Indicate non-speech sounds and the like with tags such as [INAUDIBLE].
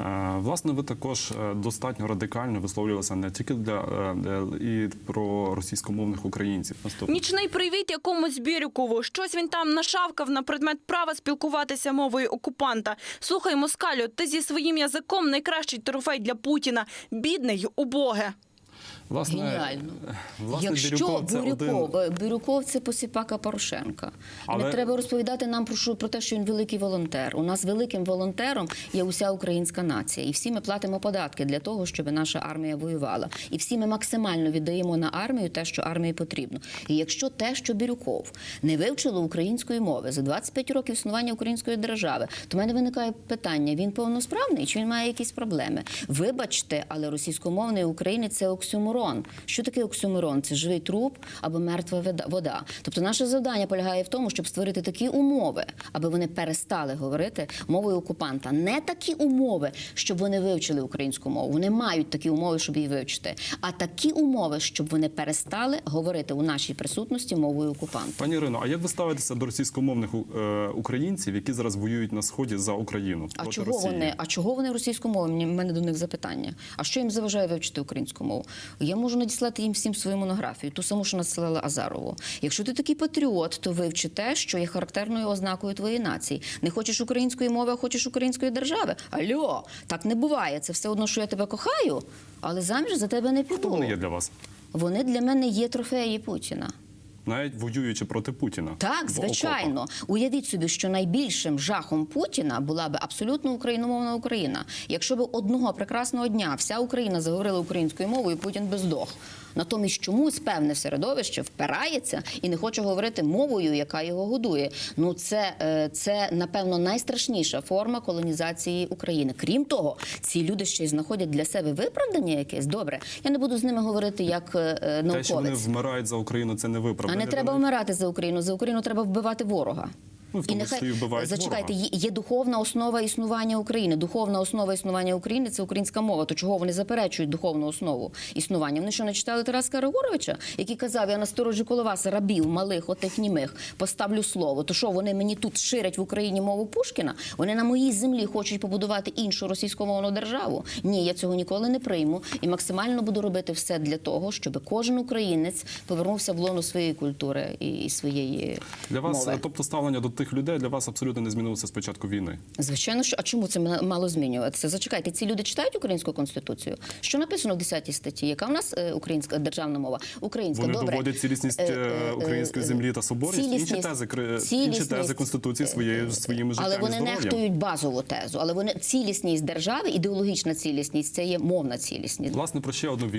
Е, Власне, ви також е, достатньо радикально висловлювалися не тільки е, для- і про російськомовних українців. Наступне. Нічний привіт якомусь Бірюкову. Щось він там нашавкав на предмет права спілкуватися мовою окупанта. Слухай, москалю, ти зі своїм язиком найкращий трофей для Путіна. Бідний, убоге. Власне, Геніально. е, [LAUGHS] власне Якщо Бірюков це Бирюков, один. Бирюков це посіпака Порошенка. Але- Не треба розповідати нам про, про те, що він великий волонтер. У нас великим волонтером є уся українська нація. І всі ми платимо податки для того, щоб наша армія воювала. І всі ми максимально віддаємо на армію те, що армії потрібно. І якщо те, що Бірюков не вивчило української мови за 25 років існування української держави, то в мене виникає питання: він повносправний чи він має якісь проблеми? Вибачте, але російськомовний українець це оксюморон. Що таке оксюморон? Це живий труп або мертва вода-. Тобто наше завдання полягає в тому, щоб створити такі умови, аби вони перестали говорити мовою окупанта. Не такі умови, щоб вони вивчили українську мову. Вони мають такі умови, щоб її вивчити. А такі умови, щоб вони перестали говорити у нашій присутності мовою окупанта. Пані Ірино, а як ви ставитеся до російськомовних е, українців, які зараз воюють на сході за Україну А чого Росії? вони? А чого вони російськомовні? У мене до них запитання. А що їм заважає вивчити українську мову? Я можу надіслати їм всім свою монографію, ту саму, що надсилала Азарову. Якщо ти такий патріот, то вивчи те, що є характерною ознакою твоєї нації. Не хочеш української мови, а хочеш української держави. Альо, так не буває. Це все одно, що я тебе кохаю, але заміж за тебе не піду. Хто вони є для вас? Вони для мене є трофеї Путіна. Навіть воюючи проти Путіна. Так, звичайно. Уявіть собі, що найбільшим жахом Путіна була би абсолютно україномовна Україна. Якщо б одного прекрасного дня вся Україна заговорила українською мовою, Путін би здох. Натомість чомусь певне середовище впирається і не хоче говорити мовою, яка його годує. Ну це, е, це напевно найстрашніша форма колонізації України. Крім того, ці люди ще й знаходять для себе виправдання якесь. Добре, я не буду з ними говорити як е, е, Те, що вони вмирають за Україну, це не виправдання. Не треба вмирати за Україну. За Україну треба вбивати ворога. Ну, в тому числі і вбивають зачекайте, ворога. є, духовна основа існування України. Духовна основа існування України це українська мова. То чого вони заперечують духовну основу існування? Вони що не читали Тараса Григоровича, який казав: я на сторожі коло вас рабів, малих, отих німих, поставлю слово. То що вони мені тут ширять в Україні мову Пушкіна? Вони на моїй землі хочуть побудувати іншу російськомовну державу. Ні, я цього ніколи не прийму і максимально буду робити все для того, щоб кожен українець повернувся в лоно своєї культури і, і своєї Для вас, мови. тобто ставлення до тих людей для вас абсолютно не змінилося з початку війни. Звичайно, що а чому це ма- мало змінюватися? Зачекайте, ці люди читають українську конституцію. Що написано в 10 статті? Яка в нас е, українська державна мова? Українська Вони добре. доводять цілісність Е, е, української землі та соборність. Інші тези, інші тези конституції своєю своїми життям Але вони нехтують базову тезу. Але вони цілісність держави, ідеологічна цілісність це є мовна цілісність. Власне про ще одну війну.